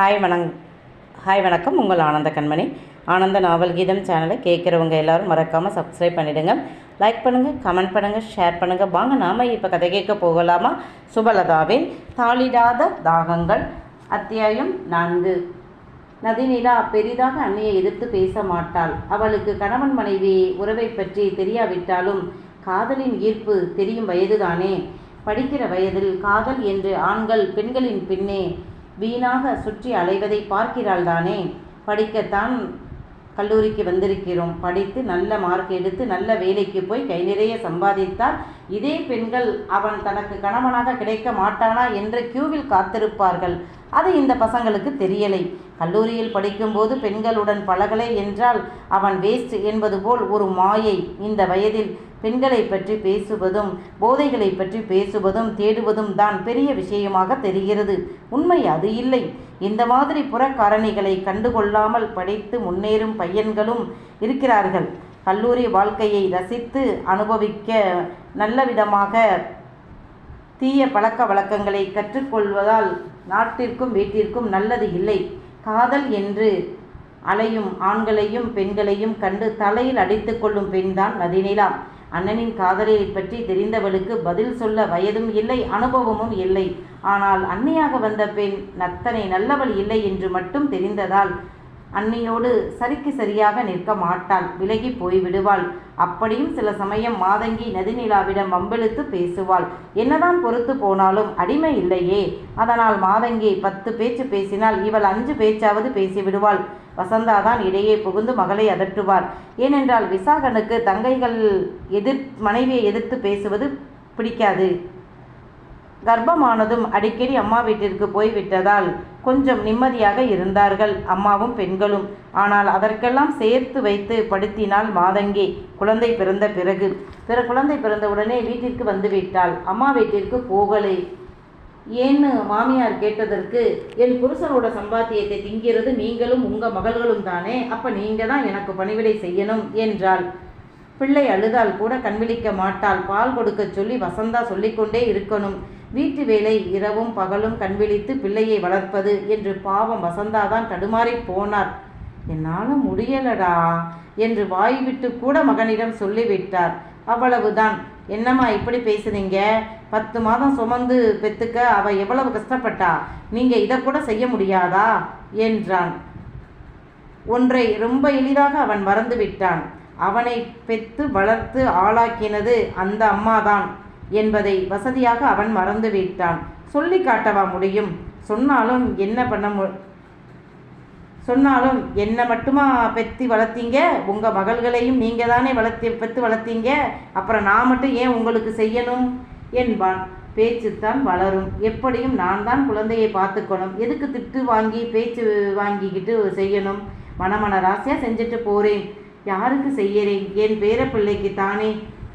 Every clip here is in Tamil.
ஹாய் வணங் ஹாய் வணக்கம் உங்கள் ஆனந்த கண்மணி. ஆனந்த நாவல் கீதம் சேனலை கேட்குறவங்க எல்லோரும் மறக்காமல் சப்ஸ்கிரைப் பண்ணிவிடுங்க லைக் பண்ணுங்கள் கமெண்ட் பண்ணுங்கள் ஷேர் பண்ணுங்கள் வாங்க நாம் இப்போ கதை கேட்க போகலாமா? சுபலதாவின் தாளிடாத தாகங்கள் அத்தியாயம் நான்கு. நதிநிலா பெரிதாக அன்னையை எதிர்த்து பேச மாட்டாள். அவளுக்கு கணவன் மனைவி உறவை பற்றி தெரியாவிட்டாலும் காதலின் ஈர்ப்பு தெரியும் வயதுதானே? படிக்கிற வயதில் காதல் என்று ஆண்கள் பெண்களின் பின்னே வீணாக சுற்றி அலைவதை பார்க்கிறாள் தானே படிக்கத்தான் கல்லூரிக்கு வந்திருக்கிறோம். படித்து நல்ல மார்க் எடுத்து நல்ல வேலைக்கு போய் கை நிறைய சம்பாதித்தால் இதே பெண்கள் அவன் தனக்கு கணவனாக கிடைக்க மாட்டானா என்று கியூவில் காத்திருப்பார்கள். அது இந்த பசங்களுக்கு தெரியலை. கல்லூரியில் படிக்கும்போது பெண்களுடன் பழகலை என்றால் அவன் வேஸ்ட் என்பது போல் ஒரு மாயை. இந்த வயதில் பெண்களை பற்றி பேசுவதும் போதைகளை பற்றி பேசுவதும் தேடுவதும் தான் பெரிய விஷயமாக தெரிகிறது. உண்மை அது இல்லை. இந்த மாதிரி புறக்காரணிகளை கண்டுகொள்ளாமல் படித்து முன்னேறும் பையன்களும் இருக்கிறார்கள். கல்லூரி வாழ்க்கையை ரசித்து அனுபவிக்க நல்ல விதமாக தீய பழக்க வழக்கங்களை கற்றுக்கொள்வதால் நாட்டிற்கும் வீட்டிற்கும் நல்லது இல்லை. காதல் என்று அலையும் ஆண்களையும் பெண்களையும் கண்டு தலையில் அடித்து கொள்ளும் பெண்தான் நதிநிலா. அண்ணனின் காதலியை பற்றி தெரிந்தவளுக்கு பதில் சொல்ல வயதும் இல்லை அனுபவமும் இல்லை. ஆனால் அன்னியாக வந்த பெண் நத்தனை நல்லவள் இல்லை என்று மட்டும் தெரிந்ததால் அன்னியோடு சரிக்கு சரியாக நிற்க மாட்டாள் விலகி போய்விடுவாள் அப்படியும் சில சமயம் மாதங்கி நதிநிலாவிடம் வம்பெழுத்து பேசுவாள். என்னதான் பொறுத்து போனாலும் அடிமை இல்லையே. அதனால் மாதங்கி பத்து பேச்சு பேசினால் இவள் அஞ்சு பேச்சாவது பேசிவிடுவாள். வசந்தாதான் இடையே புகுந்து மகளை அதட்டுவார். ஏனென்றால் விசாகனுக்கு தங்கைகள் எதிர் மனைவியை எதிர்த்து பேசுவது பிடிக்காது. கர்ப்பமானதும் அடிக்கடி அம்மா வீட்டிற்கு போய்விட்டதால் கொஞ்சம் நிம்மதியாக இருந்தார்கள். அம்மாவும் பெண்களும். ஆனால் அதற்கெல்லாம் சேர்த்து வைத்து படுத்தினால் மாதங்கி. குழந்தை பிறந்த பிறகு. பிற குழந்தை பிறந்தவுடனே வீட்டிற்கு வந்துவிட்டாள் அம்மா வீட்டிற்கு போகலை. ஏன்னு மாமியார் கேட்டதற்கு என் புருஷனோட சம்பாத்தியத்தை திங்கிறது நீங்களும் உங்கள் மகள்களும் தானே அப்போ நீங்கள் தான் எனக்கு பணிவிடை செய்யணும் என்றாள். பிள்ளை அழுதால் கூட கண்விழிக்க மாட்டாள். பால் கொடுக்க சொல்லி வசந்தா சொல்லிக்கொண்டே இருக்கணும். வீட்டு வேலை இரவும் பகலும் கண்விழித்து பிள்ளையை வளர்ப்பது என்று பாவம் வசந்தா தான் தடுமாறி போனார். என்னால் முடியலடா என்று வாய் விட்டு கூட மகனிடம் சொல்லிவிட்டார். அவ்வளவுதான். என்னம்மா இப்படி பேசுறீங்க பத்து மாதம் சுமந்து பெத்துக்க அவ எவ்வளவு கஷ்டப்பட்டா? நீங்க இதை கூட செய்ய முடியாதா? என்றான். ஒன்றை ரொம்ப எளிதாக அவன் மறந்து விட்டான். அவனை பெத்து வளர்த்து ஆளாக்கினது அந்த அம்மாதான் என்பதை வசதியாக அவன் மறந்து விட்டான். சொல்லி காட்டவா முடியும்? சொன்னாலும் என்ன பண்ண மு சொன்னாலும் என்னை மட்டுமா பெற்றி வளர்த்தீங்க? உங்கள் மகள்களையும் நீங்கள் தானே வளர்த்தி பெற்று வளர்த்தீங்க? அப்புறம் நான் மட்டும் ஏன் உங்களுக்கு செய்யணும்? என்பான் பேச்சுத்தான் வளரும். எப்படியும் நான் தான் குழந்தையை பார்த்துக்கணும். எதுக்கு திட்டு வாங்கி பேச்சு வாங்கிக்கிட்டு செய்யணும்? மனமன ராசியாக செஞ்சுட்டு போகிறேன் யாருக்கு செய்யறேன்? என் பேர பிள்ளைக்கு தானே.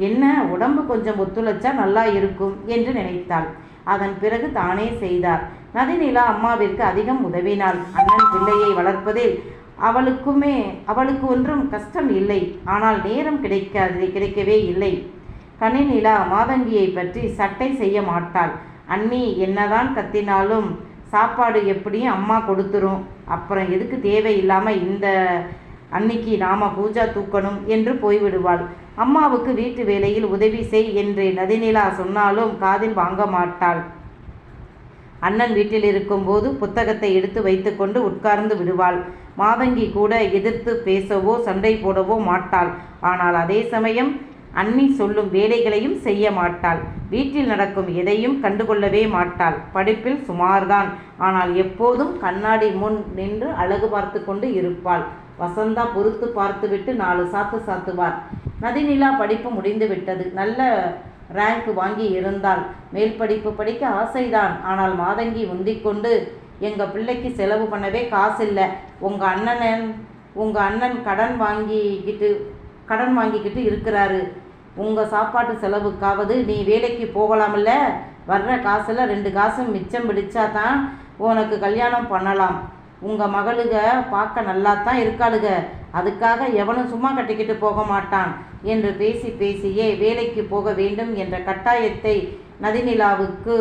என்ன? உடம்பு கொஞ்சம் ஒத்துழைச்சா நல்லா இருக்கும் என்று நினைத்தாள். அதன் பிறகு தானே செய்தார். நதிநிலா அம்மாவிற்கு அதிகம் உதவினாள். அண்ணன் பிள்ளையை வளர்ப்பதில் அவளுக்குமே அவளுக்கு ஒன்றும் கஷ்டம் இல்லை. ஆனால் நேரம் கிடைக்காது கிடைக்கவே இல்லை. கண்ணினிலா மாதங்கியை பற்றி சட்டை செய்ய மாட்டாள். அண்ணி என்னதான் கத்தினாலும் சாப்பாடு எப்படியும் அம்மா கொடுத்துரும். அப்புறம் எதுக்கு தேவையில்லாமல் இந்த அன்னிக்கு நாம பூஜா தூக்கணும் என்று போய்விடுவாள். அம்மாவுக்கு வீட்டு வேலையில் உதவி செய் என்று நதிநிலா சொன்னாலும் காதில் வாங்க மாட்டாள். அண்ணன் வீட்டில் இருக்கும்போது புத்தகத்தை எடுத்து வைத்துக்கொண்டு உட்கார்ந்து விடுவாள். மாதங்கி கூட எதிர்த்து பேசவோ சண்டை போடவோ மாட்டாள். ஆனால் அதே சமயம் அண்ணி சொல்லும் வேலைகளையும் செய்ய மாட்டாள். வீட்டில் நடக்கும் எதையும் கண்டுகொள்ளவே மாட்டாள். படிப்பில் சுமார்தான். ஆனால் எப்போதும் கண்ணாடி முன் நின்று அழகு பார்த்து கொண்டு இருப்பாள். வசந்தா பொறுத்து பார்த்துவிட்டு நாலு சாத்து சாத்துவார். நதிநிலா படிப்பு முடிந்து விட்டது. நல்ல ரேங்க் வாங்கி இருந்தால் மேல் படிப்பு படிக்க ஆசைதான். ஆனால் மாதங்கி உந்திக்கொண்டு எங்கள் பிள்ளைக்கு செலவு பண்ணவே காசு இல்லை உங்கள் அண்ணன் உங்கள் அண்ணன் கடன் வாங்கிக்கிட்டு கடன் வாங்கிக்கிட்டு இருக்கிறாரு. உங்கள் சாப்பாட்டு செலவுக்காவது நீ வேலைக்கு போகலாமில்ல? வர்ற காசில் ரெண்டு காசும் மிச்சம் பிடிச்சா தான் உனக்கு கல்யாணம் பண்ணலாம். உங்கள் மகளுக பார்க்க நல்லாத்தான் இருக்காளுக. அதுக்காக எவனும் சும்மா கட்டிக்கிட்டு போக மாட்டான் என்று பேசி பேசியே வேலைக்கு போக வேண்டும் என்ற கட்டாயத்தை நதிநிலாவுக்கு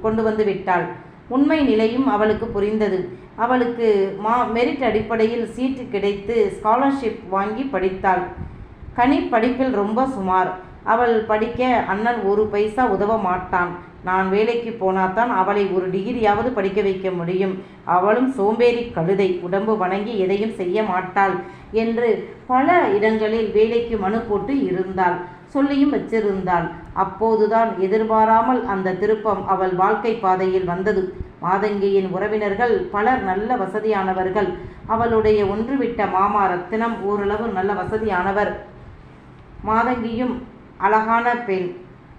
கொண்டு வந்து விட்டாள். உண்மை நிலையும் அவளுக்கு புரிந்தது. அவளுக்கு மா மெரிட் அடிப்படையில் சீட்டு கிடைத்து ஸ்காலர்ஷிப் வாங்கி படித்தாள். கனி படிப்பில் ரொம்ப சுமார். அவள் படிக்க அண்ணன் ஒரு பைசா உதவ மாட்டான். நான் வேலைக்கு போனாதான் அவளை ஒரு டிகிரியாவது படிக்க வைக்க முடியும். அவளும் சோம்பேறி கழுதை உடம்பு வணங்கி எதையும் செய்ய மாட்டாள் என்று பல இடங்களில் வேலைக்கு மனு போட்டு இருந்தாள். சொல்லியும் வச்சிருந்தாள். அப்போதுதான் எதிர்பாராமல் அந்த திருப்பம் அவள் வாழ்க்கை பாதையில் வந்தது. மாதங்கியின் உறவினர்கள் பலர் நல்ல வசதியானவர்கள். அவளுடைய ஒன்றுவிட்ட மாமா ரத்தினம் ஓரளவு நல்ல வசதியானவர். மாதங்கியும் அழகான பெண்.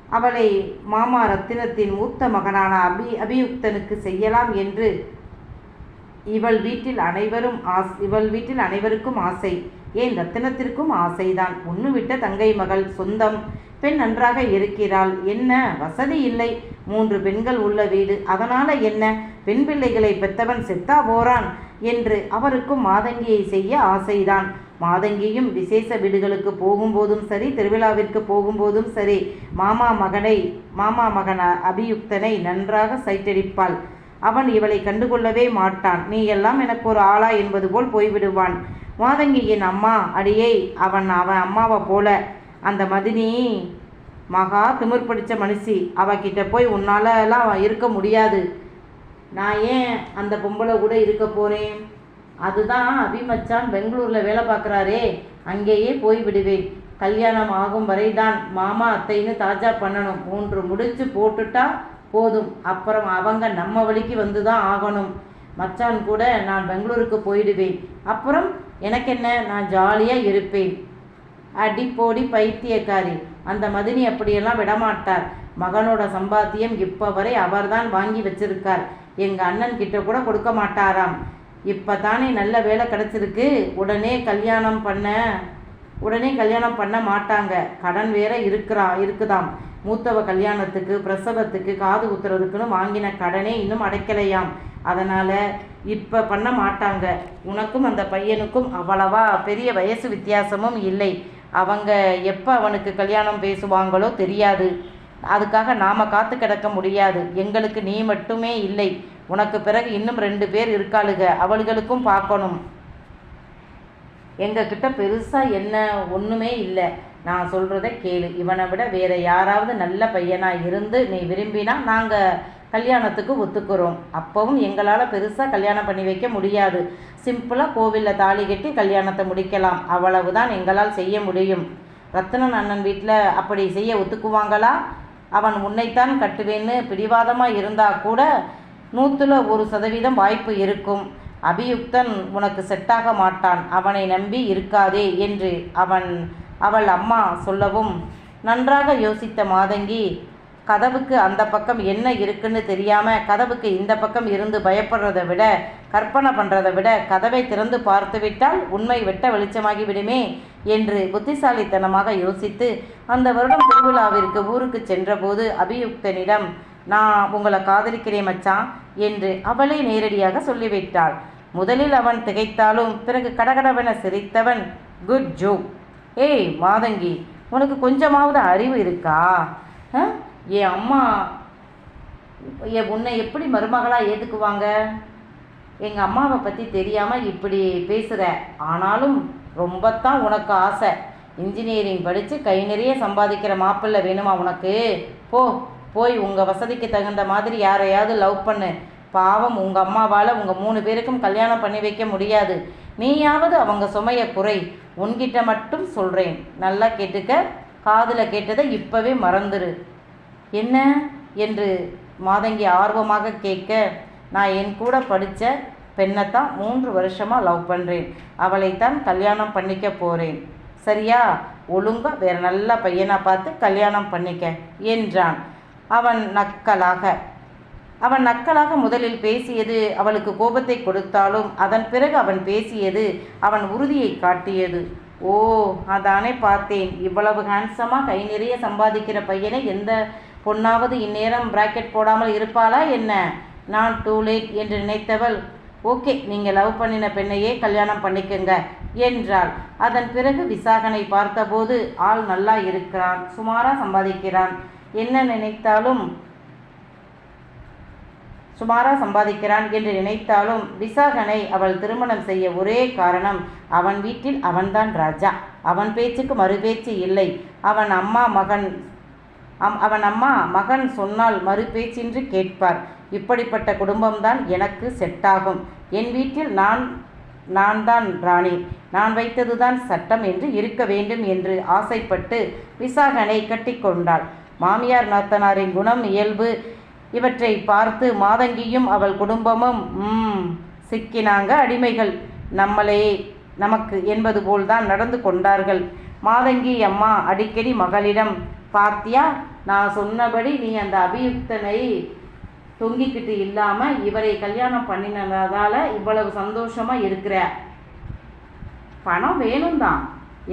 அவளை மாமா ரத்தினத்தின் மூத்த மகனான அபி அபியுக்தனுக்கு செய்யலாம் என்று இவள் வீட்டில் அனைவரும் ஆஸ் இவள் வீட்டில் அனைவருக்கும் ஆசை. ஏன் ரத்தினத்திற்கும் ஆசைதான். ஒன்று விட்ட தங்கை மகள் சொந்தம். பெண் நன்றாக இருக்கிறாள். என்ன? வசதி இல்லை. மூன்று பெண்கள் உள்ள வீடு. அதனால என்ன? பெண் பிள்ளைகளை பெத்தவன் செத்தா போறான் என்று அவருக்கும் மாதங்கியை செய்ய ஆசைதான். மாதங்கியும் விசேஷ வீடுகளுக்கு போகும்போதும் சரி திருவிழாவிற்கு போகும்போதும் சரி மாமா மகனை மாமா மகன் அபியுக்தனை நன்றாக சைட்டடிப்பாள். அவன் இவளை கண்டுகொள்ளவே மாட்டான். நீ எல்லாம் எனக்கு ஒரு ஆளா என்பது போல் போய்விடுவான். மாதங்கியின் அம்மா அடியை அவன் அவன் அம்மாவை போல. அந்த மதினி மகா திமிர் பிடிச்ச மனுஷி. அவகிட்ட போய் உன்னாலலாம் இருக்க முடியாது. நான் ஏன் அந்த பொம்பளை கூட இருக்க போகிறேன் அதுதான் அபிமச்சான் பெங்களூரில் வேலை பார்க்குறாரே அங்கேயே போய் விடுவேன். கல்யாணம் ஆகும் வரை தான் மாமா அத்தைன்னு தாஜா பண்ணணும். மூன்று முடிச்சு போட்டுட்டா போதும். அப்புறம் அவங்க நம்ம வழிக்கு வந்து தான் ஆகணும். மச்சான் கூட நான் பெங்களூருக்கு போயிடுவேன். அப்புறம் எனக்கு என்ன நான் ஜாலியாக இருப்பேன். அடி போடி பைத்தியக்காரி. அந்த மதினி அப்படியெல்லாம் விடமாட்டார். மகனோட சம்பாத்தியம் இப்போ வரை அவர்தான் வாங்கி வச்சிருக்கார். எங்கள் அண்ணன் கிட்ட கூட கொடுக்க மாட்டாராம். இப்போ தானே நல்ல வேலை கிடச்சிருக்கு. உடனே கல்யாணம் பண்ண உடனே கல்யாணம் பண்ண மாட்டாங்க. கடன் வேற இருக்கிறா இருக்குதாம். மூத்தவ கல்யாணத்துக்கு பிரசவத்துக்கு காது குத்துறதுக்குன்னு வாங்கின கடனே இன்னும் அடைக்கலையாம். அதனால் இப்போ பண்ண மாட்டாங்க. உனக்கும் அந்த பையனுக்கும் அவ்வளவா பெரிய வயசு வித்தியாசமும் இல்லை. அவங்க எப்போ அவனுக்கு கல்யாணம் பேசுவாங்களோ தெரியாது. அதுக்காக நாம் காத்து கிடக்க முடியாது. எங்களுக்கு நீ மட்டுமே இல்லை. உனக்கு பிறகு இன்னும் ரெண்டு பேர் இருக்காளுக அவள்களுக்கும் பார்க்கணும். எங்ககிட்ட பெருசாக என்ன ஒன்றுமே இல்லை. நான் சொல்கிறத கேளு. இவனை விட வேறு யாராவது நல்ல பையனாக இருந்து நீ விரும்பினா நாங்கள் கல்யாணத்துக்கு ஒத்துக்கிறோம். அப்பவும் எங்களால் பெருசாக கல்யாணம் பண்ணி வைக்க முடியாது. சிம்பிளாக கோவிலில் தாலி கட்டி கல்யாணத்தை முடிக்கலாம். அவ்வளவு தான் எங்களால் செய்ய முடியும். ரத்தனன் அண்ணன் வீட்டில் அப்படி செய்ய ஒத்துக்குவாங்களா? அவன் உன்னைத்தான் கட்டுவேன்னு பிடிவாதமாக இருந்தால் கூட நூற்றுல ஒரு சதவீதம் வாய்ப்பு இருக்கும். அபியுக்தன் உனக்கு செட்டாக மாட்டான். அவனை நம்பி இருக்காதே என்று அவன் அவள் அம்மா சொல்லவும் நன்றாக யோசித்த மாதங்கி கதவுக்கு அந்த பக்கம் என்ன இருக்குன்னு தெரியாமல் கதவுக்கு இந்த பக்கம் இருந்து பயப்படுறதை விட கற்பனை பண்ணுறதை விட கதவை திறந்து பார்த்துவிட்டால் உண்மை வெட்ட வெளிச்சமாகி விடுமே என்று புத்திசாலித்தனமாக யோசித்து அந்த வருடம் திருவிழாவிற்கு ஊருக்கு சென்றபோது அபியுக்தனிடம் நான் உங்களை காதலிக்கிறேன் மச்சான் என்று அவளே நேரடியாக சொல்லிவிட்டாள். முதலில் அவன் திகைத்தாலும் பிறகு கடகடவென சிரித்தவன் குட் ஜோக் ஏய் மாதங்கி உனக்கு கொஞ்சமாவது அறிவு இருக்கா? ஆ? என் அம்மா என் உன்னை எப்படி மருமகளாக ஏற்றுக்குவாங்க எங்கள் அம்மாவை பற்றி தெரியாமல் இப்படி பேசுகிற ஆனாலும் ரொம்பத்தான் உனக்கு ஆசை. இன்ஜினியரிங் படித்து கை நிறைய சம்பாதிக்கிற மாப்பிள்ளை வேணுமா உனக்கு? போ. போய் உங்கள் வசதிக்கு தகுந்த மாதிரி யாரையாவது லவ் பண்ணு. பாவம் உங்கள் அம்மாவால் உங்கள் மூணு பேருக்கும் கல்யாணம் பண்ணி வைக்க முடியாது. நீயாவது அவங்க சுமையை குறை. உன்கிட்ட மட்டும் சொல்கிறேன் நல்லா கேட்டுக்க. காதில் கேட்டதை இப்போவே மறந்துரு. என்ன? என்று மாதங்கி ஆர்வமாக கேட்க நான் என் கூட படித்த பெண்ணைத்தான் மூன்று வருஷமாக லவ் பண்ணுறேன் அவளைத்தான் கல்யாணம் பண்ணிக்க போகிறேன் சரியா? ஒழுங்காக வேற நல்ல பையனாக பார்த்து கல்யாணம் பண்ணிக்க என்றான். அவன் நக்கலாக. அவன் நக்கலாக முதலில் பேசியது அவளுக்கு கோபத்தை கொடுத்தாலும் அதன் பிறகு அவன் பேசியது அவன் உறுதியை காட்டியது. ஓ அதானே பார்த்தேன். இவ்வளவு ஹேண்ட்ஸமாக கை நிறைய சம்பாதிக்கிற பையனை எந்த பொண்ணாவது இந்நேரம் பிராக்கெட் போடாமல் இருப்பாளா என்ன? நான் டூ லேட் என்று நினைத்தவள் ஓகே நீங்கள் லவ் பண்ணின பெண்ணையே கல்யாணம் பண்ணிக்கங்க என்றாள். அதன் பிறகு விசாகனை பார்த்தபோது ஆள் நல்லா இருக்கிறான் சுமாராக சம்பாதிக்கிறான். என்ன நினைத்தாலும் சுமாராக சம்பாதிக்கிறான் என்று நினைத்தாலும் விசாகனை அவள் திருமணம் செய்ய ஒரே காரணம் அவன் வீட்டில் அவன்தான் ராஜா. அவன் பேச்சுக்கு மறுபேச்சு இல்லை. அவன் அம்மா மகன் அம் அவன் அம்மா மகன் சொன்னால் மறுபேச்சின்றி கேட்பார். இப்படிப்பட்ட குடும்பம்தான் எனக்கு செட்டாகும். என் வீட்டில் நான் நான் தான் ராணி. நான் வைத்ததுதான் சட்டம் என்று இருக்க வேண்டும் என்று ஆசைப்பட்டு விசாகனை கட்டிக்கொண்டாள். மாமியார் நாத்தனாரின் குணம் இயல்பு. இவற்றை பார்த்து மாதங்கியும் அவள் குடும்பமும் ம் சிக்கினாங்க அடிமைகள். நம்மளே நமக்கு என்பது போல்தான் நடந்து கொண்டார்கள். மாதங்கி அம்மா அடிக்கடி மகளிடம் பாத்தியா நான் சொன்னபடி நீ அந்த அபியுக்தனை தொங்கிக்கிட்டு இல்லாமல் இவரை கல்யாணம் பண்ணினதால இவ்வளவு சந்தோஷமாக இருக்கிற? பணம் வேணும் தான்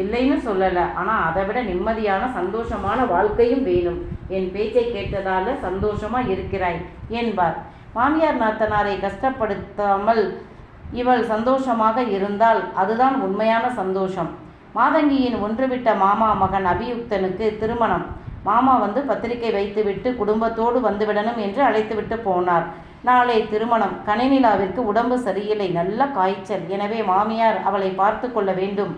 இல்லைன்னு சொல்லலை. ஆனால் அதை விட நிம்மதியான சந்தோஷமான வாழ்க்கையும் வேணும். என் பேச்சை கேட்டதால சந்தோஷமாக இருக்கிறாய் என்பார். மாமியார் நாத்தனாரை கஷ்டப்படுத்தாமல் இவள் சந்தோஷமாக இருந்தால் அதுதான் உண்மையான சந்தோஷம். மாதங்கியின் ஒன்றுவிட்ட மாமா மகன் அபியுக்தனுக்கு திருமணம். மாமா வந்து பத்திரிகை வைத்துவிட்டு குடும்பத்தோடு வந்துவிடணும் என்று அழைத்துவிட்டு போனார். நாளை திருமணம். கனிநிலாவிற்கு உடம்பு சரியில்லை. நல்ல காய்ச்சல். எனவே மாமியார் அவளை பார்த்து கொள்ள வேண்டும்.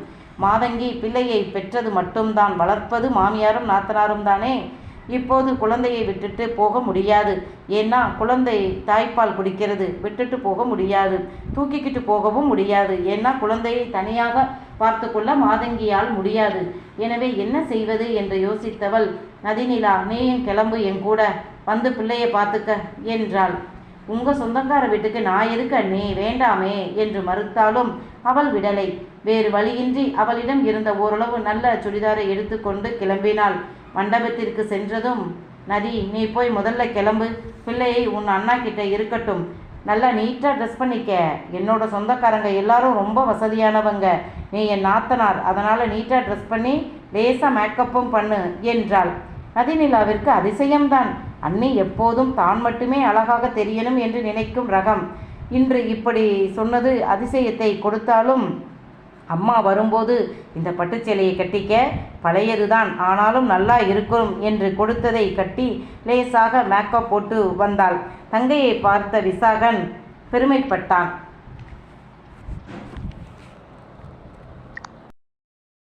மாதங்கி பிள்ளையை பெற்றது மட்டும்தான் வளர்ப்பது மாமியாரும் நாத்தனாரும் தானே? இப்போது குழந்தையை விட்டுட்டு போக முடியாது. ஏன்னா குழந்தை தாய்ப்பால் குடிக்கிறது விட்டுட்டு போக முடியாது. தூக்கிக்கிட்டு போகவும் முடியாது. ஏன்னா குழந்தையை தனியாக பார்த்து கொள்ள மாதங்கியால் முடியாது. எனவே என்ன செய்வது என்று யோசித்தவள் நதிநிலா நீயும் கிளம்பு என் கூட. வந்து பிள்ளையை பார்த்துக்க என்றாள். உங்க சொந்தக்கார வீட்டுக்கு நான் இருக்க நீ வேண்டாமே என்று மறுத்தாலும் அவள் விடலை. வேறு வழியின்றி அவளிடம் இருந்த ஓரளவு நல்ல சுடிதாரை எடுத்துக்கொண்டு கிளம்பினாள். மண்டபத்திற்கு சென்றதும் நதி நீ போய் முதல்ல கிளம்பு. பிள்ளையை உன் அண்ணா கிட்ட இருக்கட்டும். நல்லா நீட்டாக ட்ரெஸ் பண்ணிக்க. என்னோட சொந்தக்காரங்க எல்லாரும் ரொம்ப வசதியானவங்க. நீ என் நாத்தனார். அதனால் நீட்டாக ட்ரெஸ் பண்ணி லேசாக மேக்கப்பும் பண்ணு என்றாள். நதிநிலாவிற்கு அதிசயம்தான். அண்ணி எப்போதும் தான் மட்டுமே அழகாக தெரியணும் என்று நினைக்கும் ரகம். இன்று இப்படி சொன்னது அதிசயத்தை கொடுத்தாலும் அம்மா வரும்போது இந்த பட்டுச்சேலையை கட்டிக்க பழையதுதான் ஆனாலும் நல்லா இருக்கும் என்று கொடுத்ததை கட்டி லேசாக மேக்கப் போட்டு வந்தாள். தங்கையை பார்த்த விசாகன் பெருமைப்பட்டான்.